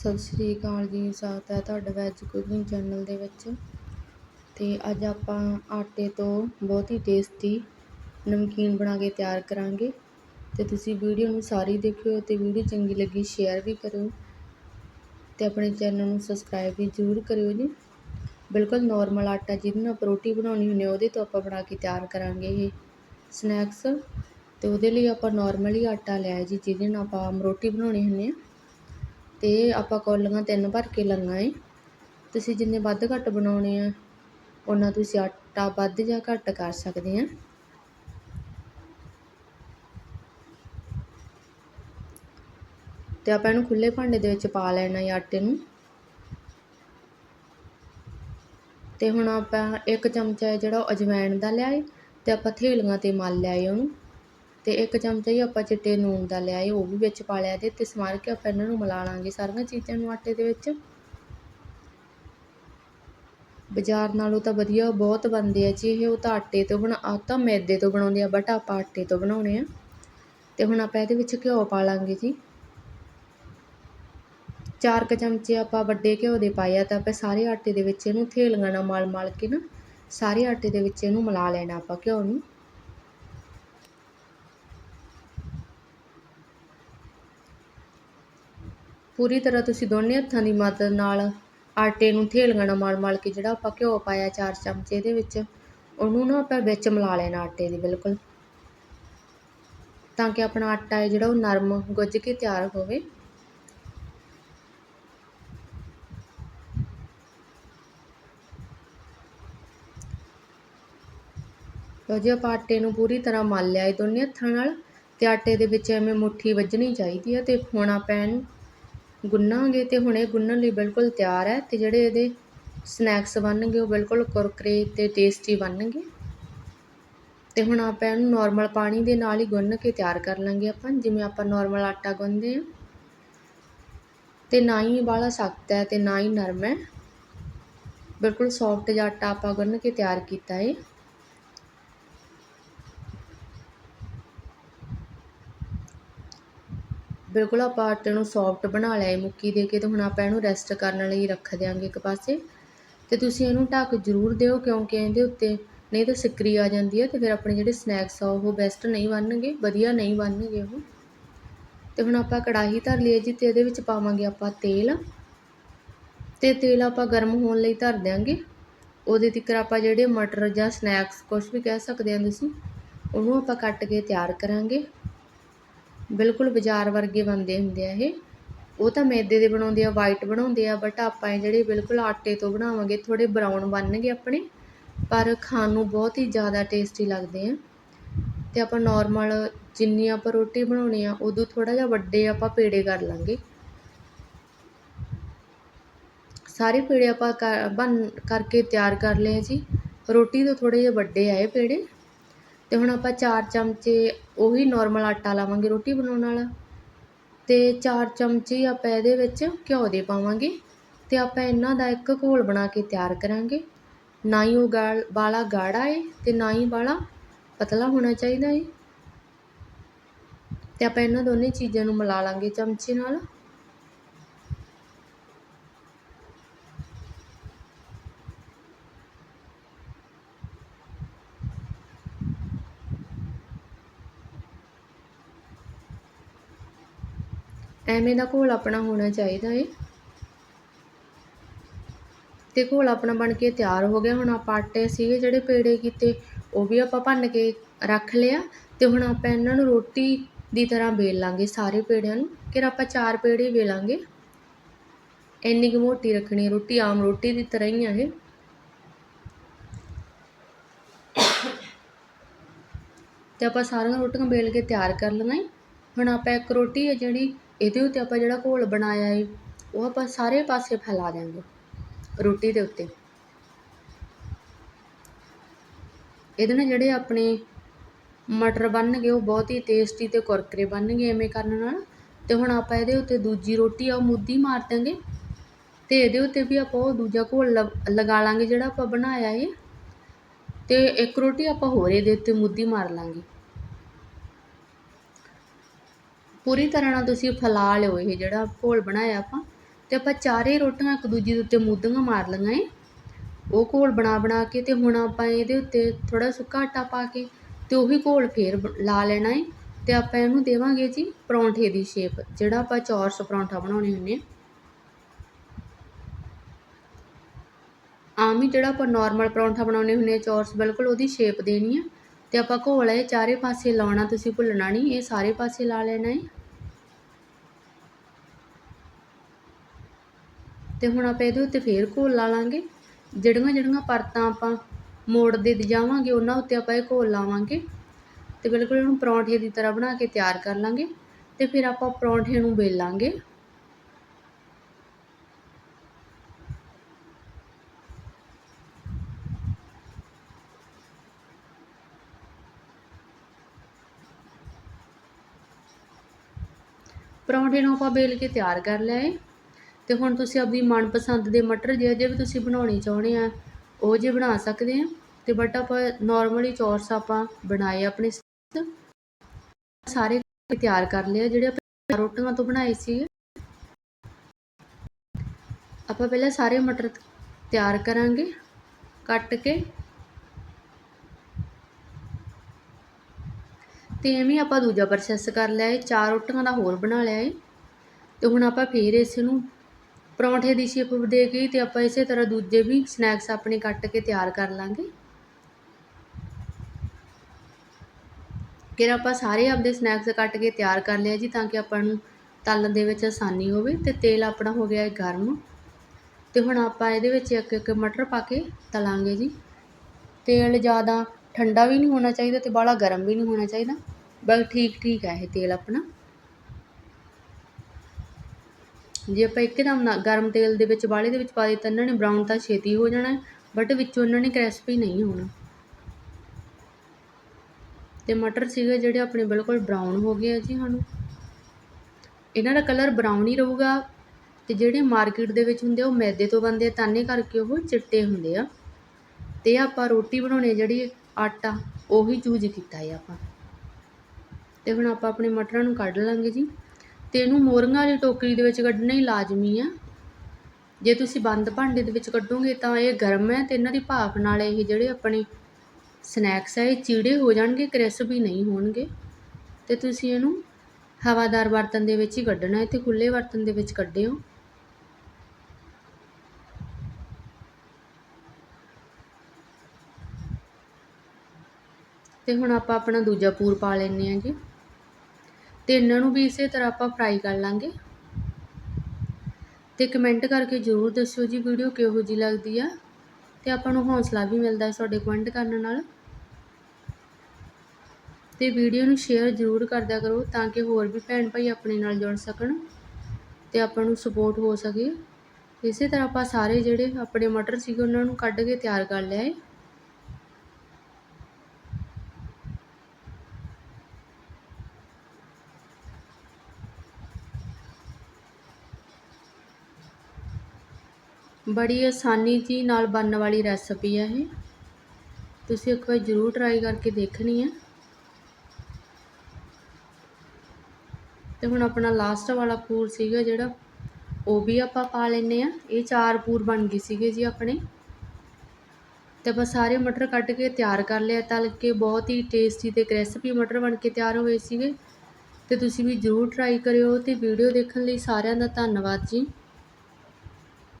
ਸਤਿ ਸ਼੍ਰੀ ਅਕਾਲ ਜੀ, ਸਵਾਗਤ ਹੈ ਤੁਹਾਡਾ ਵੈਜ ਕੁਕਿੰਗ ਚੈਨਲ ਦੇ ਵਿੱਚ। ਤੇ ਅੱਜ ਆਪਾਂ ਆਟੇ ਤੋਂ ਬਹੁਤ ਹੀ ਟੇਸਟੀ ਨਮਕੀਨ ਬਣਾ ਕੇ ਤਿਆਰ ਕਰਾਂਗੇ। ਤੇ ਤੁਸੀਂ ਵੀਡੀਓ ਨੂੰ ਸਾਰੀ ਦੇਖਿਓ ਤੇ ਵੀਡੀਓ ਚੰਗੀ ਲੱਗੀ ਸ਼ੇਅਰ ਵੀ ਕਰਿਓ। ਤੇ ਆਪਣੇ ਚੈਨਲ ਨੂੰ ਸਬਸਕ੍ਰਾਈਬ ਵੀ ਜ਼ਰੂਰ ਕਰਿਓ ਜੀ। ਬਿਲਕੁਲ ਨਾਰਮਲ ਆਟਾ ਜਿਹਦੇ ਨਾਲ ਰੋਟੀ ਬਣਾਉਣੀ ਹੁੰਦੀ ਉਹਦੇ ਤੋਂ ਆਪਾਂ ਬਣਾ ਕੇ ਤਿਆਰ ਕਰਾਂਗੇ ਇਹ ਸਨੈਕਸ ਤੇ ਉਹਦੇ ਲਈ ਆਪਾਂ ਨਾਰਮਲੀ ਆਟਾ ਲਿਆ ਜੀ, ਜਿਹਦੇ ਨਾਲ ਆਪਾਂ ਰੋਟੀ ਬਣਾਉਣੀ ਹੁੰਦੀ ਆ ਅਤੇ ਆਪਾਂ ਕੌਲੀਆਂ ਤਿੰਨ ਭਰ ਕੇ ਲਈਆਂ ਏ। ਤੁਸੀਂ ਜਿੰਨੇ ਵੱਧ ਘੱਟ ਬਣਾਉਣੇ ਆ, ਉਹਨਾਂ ਤੁਸੀਂ ਆਟਾ ਵੱਧ ਜਾਂ ਘੱਟ ਕਰ ਸਕਦੇ ਆ। ਅਤੇ ਆਪਾਂ ਇਹਨੂੰ ਖੁੱਲ੍ਹੇ ਭਾਂਡੇ ਦੇ ਵਿੱਚ ਪਾ ਲੈਣਾ ਹੈ ਆਟੇ ਨੂੰ। ਅਤੇ ਹੁਣ ਆਪਾਂ ਇੱਕ ਚਮਚਾ ਹੈ ਜਿਹੜਾ ਉਹ ਅਜਵਾਇਣ ਦਾ ਲਿਆਏ ਅਤੇ ਆਪਾਂ ਥੇਲੀਆਂ ਤੇ ਮਲ ਲਿਆਏ ਉਹਨੂੰ। ਅਤੇ ਇੱਕ ਚਮਚਾ ਜੀ ਆਪਾਂ ਚਿੱਟੇ ਲੂਣ ਦਾ ਲਿਆ ਏ, ਉਹ ਵੀ ਵਿੱਚ ਪਾ ਲਿਆ ਤੇ ਤੇ ਸਮਾਰ ਕੇ ਆਪਾਂ ਇਹਨਾਂ ਨੂੰ ਮਿਲਾ ਲਾਂਗੇ ਸਾਰੀਆਂ ਚੀਜ਼ਾਂ ਨੂੰ ਆਟੇ ਦੇ ਵਿੱਚ। ਬਾਜ਼ਾਰ ਨਾਲੋਂ ਤਾਂ ਵਧੀਆ ਬਹੁਤ ਬਣਦੇ ਆ ਜੀ ਇਹ, ਉਹ ਤਾਂ ਆਟੇ ਤੋਂ ਬਣਾ ਆ ਤਾਂ ਮੈਦੇ ਤੋਂ ਬਣਾਉਂਦੇ ਆ, ਬਟ ਆਪਾਂ ਆਟੇ ਤੋਂ ਬਣਾਉਣੇ ਆ। ਅਤੇ ਹੁਣ ਆਪਾਂ ਇਹਦੇ ਵਿੱਚ ਘਿਓ ਪਾ ਲਾਂਗੇ ਜੀ। ਚਾਰ ਕ ਚਮਚੇ ਆਪਾਂ ਵੱਡੇ ਘਿਓ ਦੇ ਪਾਏ ਆ ਤਾਂ ਆਪਾਂ ਸਾਰੇ ਆਟੇ ਦੇ ਵਿੱਚ ਇਹਨੂੰ ਥੇਲੀਆਂ ਨਾਲ ਮਲ ਮਲ ਕੇ ਨਾ, ਸਾਰੇ ਆਟੇ ਦੇ ਵਿੱਚ ਇਹਨੂੰ ਮਿਲਾ ਲੈਣਾ ਆਪਾਂ ਘਿਓ ਨੂੰ। ਪੂਰੀ ਤਰ੍ਹਾਂ ਤੁਸੀਂ ਦੋਨੇ ਹੱਥਾਂ ਦੀ ਮਦਦ ਨਾਲ ਆਟੇ ਨੂੰ ਥੇਲੀਆਂ ਨਾਲ ਮਲ ਮਲ ਕੇ ਜਿਹੜਾ ਆਪਾਂ ਘਿਓ ਪਾਇਆ ਚਾਰ ਚਮਚੇ ਇਹਦੇ ਵਿੱਚ, ਉਹਨੂੰ ਨਾ ਆਪਾਂ ਵਿੱਚ ਮਿਲਾ ਲੈਣਾ ਆਟੇ ਦੇ, ਬਿਲਕੁਲ। ਤਾਂ ਕਿ ਆਪਣਾ ਆਟਾ ਹੈ ਜਿਹੜਾ ਉਹ ਨਰਮ ਗੁੱਝ ਕੇ ਤਿਆਰ ਹੋਵੇ। ਲਓ ਜੀ, ਆਪਾਂ ਆਟੇ ਨੂੰ ਪੂਰੀ ਤਰ੍ਹਾਂ ਮਲ ਲਿਆ ਇਹ ਦੋਨੇ ਹੱਥਾਂ ਨਾਲ ਤੇ ਆਟੇ ਦੇ ਵਿੱਚ ਐਵੇਂ ਮੁੱਠੀ ਵੱਜਣੀ ਚਾਹੀਦੀ ਹੈ ਤੇ ਹੁਣ ਆਪਾਂ ਇਹਨੂੰ ਗੁੰਨਾਂਗੇ ਤੇ ਹੁਣ ਇਹ ਗੁੰਨਣ ਲਈ ਬਿਲਕੁਲ ਤਿਆਰ ਹੈ ਤੇ ਜਿਹੜੇ ਇਹਦੇ ਸਨੈਕਸ ਬਣਨਗੇ ਉਹ ਬਿਲਕੁਲ ਕੁਰਕਰੇ ਤੇ ਟੇਸਟੀ ਬਣਨਗੇ। ਤੇ ਹੁਣ ਆਪਾਂ ਇਹਨੂੰ ਨਾਰਮਲ ਪਾਣੀ ਦੇ ਨਾਲ ਹੀ ਗੁੰਨ ਕੇ ਤਿਆਰ ਕਰ ਲਾਂਗੇ ਆਪਾਂ, ਜਿਵੇਂ ਆਪਾਂ ਨਾਰਮਲ ਆਟਾ ਗੁੰਨਦੇ ਆ ਤੇ ਨਾ ਹੀ ਬਾਲਾ ਸਖਤ ਹੈ ਤੇ ਨਾ ਹੀ ਨਰਮ ਹੈ। ਬਿਲਕੁਲ ਸੌਫਟ ਜਿਹਾ ਆਟਾ ਆਪਾਂ ਗੁੰਨ ਕੇ ਤਿਆਰ ਕੀਤਾ ਹੈ ਬਿਲਕੁਲ ਆਪਾਂ ਆਟੇ ਨੂੰ ਸੌਫਟ ਬਣਾ ਲਿਆ ਮੁੱਕੀ ਦੇ ਕੇ ਤੇ ਹੁਣ ਆਪਾਂ ਇਹਨੂੰ ਰੈਸਟ ਕਰਨ ਲਈ ਰੱਖ ਦਿਆਂਗੇ ਇੱਕ ਪਾਸੇ। ਤੇ ਤੁਸੀਂ ਇਹਨੂੰ ਢੱਕ ਜ਼ਰੂਰ ਦਿਓ ਕਿਉਂਕਿ ਇਹਦੇ ਉੱਤੇ ਨਹੀਂ ਤਾਂ ਸਿੱਕਰੀ ਆ ਜਾਂਦੀ ਹੈ ਤੇ ਫਿਰ ਆਪਣੇ ਜਿਹੜੇ ਸਨੈਕਸ ਆ ਉਹ ਬੈਸਟ ਨਹੀਂ ਬਣਨਗੇ, ਵਧੀਆ ਨਹੀਂ ਬਣਨਗੇ ਉਹ। ਤੇ ਹੁਣ ਆਪਾਂ ਕੜਾਹੀ ਧਰ ਲਈਏ ਜੀ ਤੇ ਇਹਦੇ ਵਿੱਚ ਪਾਵਾਂਗੇ ਆਪਾਂ ਤੇਲ। ਤੇ ਤੇਲ ਆਪਾਂ ਗਰਮ ਹੋਣ ਲਈ ਧਰ ਦਿਆਂਗੇ। ਉਹਦੇ ਤਿੱਕਰ ਆਪਾਂ ਜਿਹੜੇ ਮਟਰ ਜਾਂ ਸਨੈਕਸ ਕੁਝ ਵੀ ਕਹਿ ਸਕਦੇ ਆ ਤੁਸੀਂ, ਉਹਨੂੰ ਆਪਾਂ ਕੱਟ ਕੇ ਤਿਆਰ ਕਰਾਂਗੇ। ਬਿਲਕੁਲ ਬਾਜ਼ਾਰ ਵਰਗੇ ਬਣਦੇ ਹੁੰਦੇ ਆ ਇਹ। ਉਹ ਤਾਂ ਮੈਦੇ ਦੇ ਬਣਾਉਂਦੇ ਆ ਵਾਈਟ ਬਣਾਉਂਦੇ ਆ ਬਟ ਆਪਾਂ ਇਹ ਜਿਹੜੇ ਬਿਲਕੁਲ ਆਟੇ ਤੋਂ ਬਣਾਵਾਂਗੇ ਥੋੜੇ ਬਰਾਊਨ ਬਣਨਗੇ ਆਪਣੇ, ਪਰ ਖਾਣ ਨੂੰ ਬਹੁਤ ਹੀ ਜ਼ਿਆਦਾ ਟੇਸਟੀ ਲੱਗਦੇ ਆ। ਤੇ ਆਪਾਂ ਨਾਰਮਲ ਜਿੰਨੀ ਆਪਾਂ ਰੋਟੀ ਬਣਾਉਣੀ ਆ, ਉਦੋਂ ਥੋੜਾ ਜਿਹਾ ਵੱਡੇ ਆਪਾਂ ਪੇੜੇ ਕਰ ਲਾਂਗੇ। ਸਾਰੇ ਪੇੜੇ ਆਪਾਂ ਬਣ, ਕਰਕੇ ਤਿਆਰ ਕਰ ਲਏ ਜੀ। ਰੋਟੀ ਤੋਂ ਥੋੜੇ ਜਿਹਾ ਵੱਡੇ ਆਏ ਪੇੜੇ। ਅਤੇ ਹੁਣ ਆਪਾਂ ਚਾਰ ਚਮਚੇ ਉਹੀ ਨੋਰਮਲ ਆਟਾ ਲਾਵਾਂਗੇ ਰੋਟੀ ਬਣਾਉਣ ਵਾਲਾ। ਅਤੇ ਚਾਰ ਚਮਚੇ ਆਪਾਂ ਇਹਦੇ ਵਿੱਚ ਘਿਓ ਦੇ ਪਾਵਾਂਗੇ ਅਤੇ ਆਪਾਂ ਇਹਨਾਂ ਦਾ ਇੱਕ ਘੋਲ ਬਣਾ ਕੇ ਤਿਆਰ ਕਰਾਂਗੇ। ਨਾ ਹੀ ਉਹ ਗਾਲ ਬਾਲਾ ਗਾੜਾ ਏ ਅਤੇ ਨਾ ਹੀ ਬਾਲਾ ਪਤਲਾ ਹੋਣਾ ਚਾਹੀਦਾ ਏ। ਅਤੇ ਆਪਾਂ ਇਹਨਾਂ ਦੋਨੇ ਚੀਜ਼ਾਂ ਨੂੰ ਮਿਲਾ ਲਾਂਗੇ ਚਮਚੇ ਨਾਲ। ਐਵੇਂ ਦਾ ਘੋਲ ਆਪਣਾ ਹੋਣਾ ਚਾਹੀਦਾ ਏ। ਤੇ ਘੋਲ ਆਪਣਾ ਬਣ ਕੇ ਤਿਆਰ ਹੋ ਗਿਆ। ਹੁਣ ਆਪਾਂ ਆਟੇ ਸੀਗੇ ਜਿਹੜੇ ਪੇੜੇ ਕੀਤੇ, ਉਹ ਵੀ ਆਪਾਂ ਭੰਨ ਕੇ ਰੱਖ ਲਿਆ ਤੇ ਹੁਣ ਆਪਾਂ ਇਹਨਾਂ ਨੂੰ ਰੋਟੀ ਦੀ ਤਰ੍ਹਾਂ ਵੇਲ ਲਾਂਗੇ ਸਾਰੇ ਪੇੜਿਆਂ ਨੂੰ। ਫਿਰ ਆਪਾਂ ਚਾਰ ਪੇੜੇ ਵੇਲਾਂਗੇ। ਇੰਨੀ ਕੁ ਮੋਟੀ ਰੱਖਣੀ ਹੈ ਰੋਟੀ, ਆਮ ਰੋਟੀ ਦੀ ਤਰ੍ਹਾਂ ਹੀ ਆ ਇਹ। ਤੇ ਆਪਾਂ ਸਾਰੀਆਂ ਰੋਟੀਆਂ ਵੇਲ ਕੇ ਤਿਆਰ ਕਰ ਲਈਆਂ। ਹੁਣ ਆਪਾਂ ਇੱਕ ਰੋਟੀ ਹੈ ਜਿਹੜੀ ਇਹਦੇ ਉੱਤੇ ਆਪਾਂ ਜਿਹੜਾ ਘੋਲ ਬਣਾਇਆ ਹੈ ਉਹ ਆਪਾਂ ਸਾਰੇ ਪਾਸੇ ਫੈਲਾ ਦਿਆਂਗੇ, ਰੋਟੀ ਦੇ ਉੱਤੇ। ਇਹਦੇ ਨਾਲ ਜਿਹੜੇ ਆਪਣੇ ਮਟਰ ਬਣਨਗੇ, ਉਹ ਬਹੁਤ ਹੀ ਟੇਸਟੀ ਤੇ ਕੁਰਕਰੇ ਬਣਨਗੇ ਐਵੇਂ ਕਰਨ ਨਾਲ। ਤੇ ਹੁਣ ਆਪਾਂ ਇਹਦੇ ਉੱਤੇ ਦੂਜੀ ਰੋਟੀ ਆ, ਉਹ ਮੁੱਦੀ ਮਾਰ ਦਾਂਗੇ ਤੇ ਇਹਦੇ ਉੱਤੇ ਵੀ ਆਪਾਂ ਉਹ ਦੂਜਾ ਘੋਲ ਲਗਾ ਲਾਂਗੇ ਜਿਹੜਾ ਆਪਾਂ ਬਣਾਇਆ ਹੈ ਤੇ ਇੱਕ ਰੋਟੀ ਆਪਾਂ ਹੋਰ ਇਹਦੇ ਉੱਤੇ ਮੁੱਦੀ ਮਾਰ ਲਾਂਗੇ। ਪੂਰੀ ਤਰ੍ਹਾਂ ਨਾਲ ਤੁਸੀਂ ਫੈਲਾ ਲਿਓ ਇਹ ਜਿਹੜਾ ਘੋਲ ਬਣਾਇਆ ਆਪਾਂ। ਅਤੇ ਆਪਾਂ ਚਾਰੇ ਰੋਟੀਆਂ ਇੱਕ ਦੂਜੀ ਦੇ ਉੱਤੇ ਮੁੱਦੀਆਂ ਮਾਰ ਲਈਆਂ ਏ। ਉਹ ਘੋਲ ਬਣਾ ਬਣਾ ਕੇ ਅਤੇ ਹੁਣ ਆਪਾਂ ਇਹਦੇ ਉੱਤੇ ਥੋੜ੍ਹਾ ਸੁੱਕਾ ਆਟਾ ਪਾ ਕੇ ਅਤੇ ਉਹੀ ਘੋਲ ਫੇਰ ਲਾ ਲੈਣਾ ਏ। ਅਤੇ ਆਪਾਂ ਇਹਨੂੰ ਦੇਵਾਂਗੇ ਜੀ ਪਰੌਂਠੇ ਦੀ ਸ਼ੇਪ, ਜਿਹੜਾ ਆਪਾਂ ਚੌਰਸ ਪਰੌਂਠਾ ਬਣਾਉਣੇ ਹੁੰਦੇ ਆ। ਆਮ ਹੀ ਜਿਹੜਾ ਆਪਾਂ ਨਾਰਮਲ ਪਰੌਂਠਾ ਬਣਾਉਣੇ ਹੁੰਦੇ ਆ ਚੌਰਸ, ਬਿਲਕੁਲ ਉਹਦੀ ਸ਼ੇਪ ਦੇਣੀ ਆ। ਤੇ ਆਪਾਂ ਘੋਲ ਇਹ ਚਾਰੇ ਪਾਸੇ ਲਾਉਣਾ, ਤੁਸੀਂ ਭੁੱਲਣਾ ਨਹੀਂ, ਇਹ ਸਾਰੇ ਪਾਸੇ ਲਾ ਲੈਣਾ ਏ। ਤੇ ਹੁਣ ਆਪਾਂ ਇਹਦੇ ਉੱਤੇ ਫੇਰ ਘੋਲ ਲਾ ਲਾਂਗੇ। ਜਿਹੜੀਆਂ ਜਿਹੜੀਆਂ ਪਰਤਾਂ ਆਪਾਂ ਮੋੜਦੇ ਜਾਵਾਂਗੇ, ਉਹਨਾਂ ਉੱਤੇ ਆਪਾਂ ਇਹ ਘੋਲ ਲਾਵਾਂਗੇ। ਤੇ ਬਿਲਕੁਲ ਇਹਨੂੰ ਪਰੌਂਠੇ ਦੀ ਤਰ੍ਹਾਂ ਬਣਾ ਕੇ ਤਿਆਰ ਕਰ ਲਾਂਗੇ। ਤੇ ਫਿਰ ਆਪਾਂ ਪਰੌਂਠੇ ਨੂੰ ਵੇਲਾਂਗੇ। ਪਰੌਂਠੇ ਨੂੰ ਆਪਾਂ ਵੇਲ ਕੇ ਤਿਆਰ ਕਰ ਲਿਆ ਏ ਤੇ ਹੁਣ ਤੁਸੀਂ ਆਪਣੀ ਮਨਪਸੰਦ ਦੇ ਮਟਰ ਜੇ ਜਿਹੇ ਵੀ ਤੁਸੀਂ ਬਣਾਉਣੇ ਚਾਹੁੰਦੇ ਆ, ਉਹ ਜੇ ਬਣਾ ਸਕਦੇ ਆ। ਤੇ ਬਟ ਆਪਾਂ ਨਾਰਮਲੀ ਚੌਰਸ ਆਪਾਂ ਬਣਾਏ ਆਪਣੇ ਸਾਰੇ ਤਿਆਰ ਕਰ ਲਿਆ ਜਿਹੜੇ ਆਪਾਂ ਰੋਟੀਆਂ ਤੋਂ ਬਣਾਏ ਸੀ। ਆਪਾਂ ਪਹਿਲਾਂ ਸਾਰੇ ਮਟਰ ਤਿਆਰ ਕਰਾਂਗੇ, ਕੱਟ ਕੇ। ਤੇ ਐਵੇਂ ਆਪਾਂ ਦੂਜਾ ਪ੍ਰੋਸੈਸ ਕਰ ਲਿਆ ਏ, ਚਾਰ ਰੋਟੀਆਂ ਦਾ ਹੋਰ ਬਣਾ ਲਿਆ ਏ। ਤੇ ਹੁਣ ਆਪਾਂ ਫੇਰ ਇਸ ਨੂੰ ਪਰੌਂਠੇ ਦੀ ਸ਼ੇਪ ਦੇ ਕੇ ਤੇ ਆਪਾਂ ਇਸੇ ਤਰ੍ਹਾਂ ਦੂਜੇ ਵੀ ਸਨੈਕਸ ਆਪਣੇ ਕੱਟ ਕੇ ਤਿਆਰ ਕਰ ਲਾਂਗੇ। ਫਿਰ ਆਪਾਂ ਸਾਰੇ ਆਪਦੇ ਸਨੈਕਸ ਕੱਟ ਕੇ ਤਿਆਰ ਕਰ ਲਿਆ ਜੀ ਤਾਂ ਕਿ ਆਪਾਂ ਨੂੰ ਤਲਣ ਦੇ ਵਿੱਚ ਆਸਾਨੀ ਹੋਵੇ ਤੇ ਤੇਲ ਆਪਣਾ ਹੋ ਗਿਆ ਹੈ ਗਰਮ। ਤੇ ਹੁਣ ਆਪਾਂ ਇਹਦੇ ਵਿੱਚ ਇੱਕ ਇੱਕ ਮਟਰ ਪਾ ਕੇ ਤਲਾਂਗੇ ਜੀ। ਤੇਲ ਜ਼ਿਆਦਾ ਠੰਡਾ ਵੀ ਨਹੀਂ ਹੋਣਾ ਚਾਹੀਦਾ ਅਤੇ ਬਾਹਲਾ ਗਰਮ ਵੀ ਨਹੀਂ ਹੋਣਾ ਚਾਹੀਦਾ। ਬਸ ਠੀਕ ਠੀਕ ਹੈ ਇਹ ਤੇਲ ਆਪਣਾ। ਜੇ ਆਪਾਂ ਇੱਕਦਮ ਨਾ ਗਰਮ ਤੇਲ ਦੇ ਵਿੱਚ ਬਾਲੇ ਦੇ ਵਿੱਚ ਪਾ ਦਿੱਤਾ, ਇਹਨਾਂ ਨੇ ਬਰਾਊਨ ਤਾਂ ਛੇਤੀ ਹੋ ਜਾਣਾ ਬਟ ਵਿੱਚੋਂ ਇਹਨਾਂ ਨੇ ਕ੍ਰਿਸਪੀ ਨਹੀਂ ਹੋਣਾ। ਤੇ ਮਟਰ ਸੀਗੇ ਜਿਹੜੇ ਆਪਣੇ ਬਿਲਕੁਲ ਬਰਾਊਨ ਹੋ ਗਏ ਆ ਜੀ ਸਾਨੂੰ ਇਹਨਾਂ ਦਾ ਕਲਰ ਬਰਾਊਨ ਹੀ ਰਹੂਗਾ, ਤੇ ਜਿਹੜੇ ਮਾਰਕੀਟ ਦੇ ਵਿੱਚ ਹੁੰਦੇ ਆ, ਉਹ ਮੈਦੇ ਤੋਂ ਬਣਦੇ ਆ, ਤਾਨੇ ਕਰਕੇ ਉਹ ਚਿੱਟੇ ਹੁੰਦੇ ਆ। ਤੇ ਆਪਾਂ ਰੋਟੀ ਬਣਾਉਣੀ ਜਿਹੜੀ ਆਟਾ, ਉਹੀ ਯੂਜ ਕੀਤਾ ਹੈ ਆਪਾਂ। ਤੇ ਹੁਣ ਆਪਾਂ ਆਪਣੇ ਮਟਰਾਂ ਨੂੰ ਕੱਢ ਲਾਂਗੇ ਜੀ। ਤੇ ਇਹਨੂੰ ਮੋਰੀਆਂ ਵਾਲੀ ਟੋਕਰੀ ਦੇ ਵਿੱਚ ਕੱਢਣਾ ਹੀ ਲਾਜ਼ਮੀ ਆ। ਜੇ ਤੁਸੀਂ ਬੰਦ ਭਾਂਡੇ ਦੇ ਵਿੱਚ ਕੱਢੋਗੇ ਤਾਂ ਇਹ ਗਰਮ ਹੈ ਤੇ ਇਹਨਾਂ ਦੀ ਭਾਫ ਨਾਲ ਇਹ ਜਿਹੜੇ ਆਪਣੇ ਸਨੈਕਸ ਹੈ ਇਹ ਚੀੜੇ ਹੋ ਜਾਣਗੇ, ਕ੍ਰਿਸਪ ਕ੍ਰਿਸਪੀ ਨਹੀਂ ਹੋਣਗੇ। ਤੇ ਤੁਸੀਂ ਇਹਨੂੰ ਹਵਾਦਾਰ ਬਰਤਨ ਦੇ ਵਿੱਚ ਹੀ ਕੱਢਣਾ ਹੈ ਤੇ ਖੁੱਲੇ ਬਰਤਨ ਦੇ ਵਿੱਚ ਕੱਢਿਓ। ਤੇ ਹੁਣ ਆਪਾਂ ਆਪਣਾ ਦੂਜਾ ਪੂਰ ਪਾ ਲੈਂਦੇ ਹਾਂ ਜੀ। ਤੇ ਇਹਨਾਂ ਨੂੰ ਵੀ ਇਸੇ ਤਰ੍ਹਾਂ ਆਪਾਂ ਫਰਾਈ ਕਰ ਲਾਂਗੇ। ਤੇ ਕਮੈਂਟ ਕਰਕੇ ਜ਼ਰੂਰ ਦੱਸਿਓ ਜੀ ਵੀਡੀਓ ਕਿਹੋ ਜੀ ਲੱਗਦੀ ਆ। ਤੇ ਆਪਾਂ ਨੂੰ ਹੌਸਲਾ ਵੀ ਮਿਲਦਾ ਹੈ ਤੁਹਾਡੇ ਕਮੈਂਟ ਕਰਨ ਨਾਲ। ਤੇ ਵੀਡੀਓ ਨੂੰ ਸ਼ੇਅਰ ਜ਼ਰੂਰ ਕਰਦਿਆ ਕਰੋ ਤਾਂ ਕਿ ਹੋਰ ਵੀ ਭੈਣ ਭਾਈ ਆਪਣੇ ਨਾਲ ਜੁੜ ਸਕਣ ਤੇ ਆਪਾਂ ਨੂੰ ਸਪੋਰਟ ਹੋ ਸਕੇ। ਇਸੇ ਤਰ੍ਹਾਂ ਆਪਾਂ ਸਾਰੇ ਜਿਹੜੇ ਆਪਣੇ ਮਟਰ ਸੀਗੇ ਉਹਨਾਂ ਨੂੰ ਕੱਢ ਕੇ ਤਿਆਰ ਕਰ ਲਿਆ ਹੈ ਬੜੀ ਆਸਾਨੀ ਜੀ ਨਾਲ ਬਣਨ ਵਾਲੀ ਰੈਸਪੀ ਹੈ ਇਹ। ਤੁਸੀਂ ਇੱਕ ਵਾਰ ਜ਼ਰੂਰ ਟਰਾਈ ਕਰਕੇ ਦੇਖਣੀ ਹੈ ਤੇ ਹੁਣ ਆਪਣਾ ਲਾਸਟ ਵਾਲਾ ਪੂਰ ਸੀਗਾ ਜਿਹੜਾ, ਉਹ ਵੀ ਆਪਾਂ ਪਾ ਲੈਨੇ ਆ। ਇਹ ਚਾਰ ਪੂਰ ਬਣ ਗਏ ਸੀਗੇ ਜੀ ਆਪਣੇ। ਤੇ ਆਪਾਂ ਸਾਰੇ ਮਟਰ ਕੱਟ ਕੇ ਤਿਆਰ ਕਰ ਲਿਆ। ਤਲ ਕੇ ਬਹੁਤ ਹੀ ਟੇਸਟੀ ਤੇ ਕ੍ਰਿਸਪੀ ਮਟਰ ਬਣ ਕੇ ਤਿਆਰ ਹੋਏ ਸੀਗੇ। ਤੇ ਤੁਸੀਂ ਵੀ ਜ਼ਰੂਰ ਟਰਾਈ ਕਰਿਓ ਤੇ ਵੀਡੀਓ ਦੇਖਣ ਲਈ ਸਾਰਿਆਂ ਦਾ ਧੰਨਵਾਦ ਜੀ।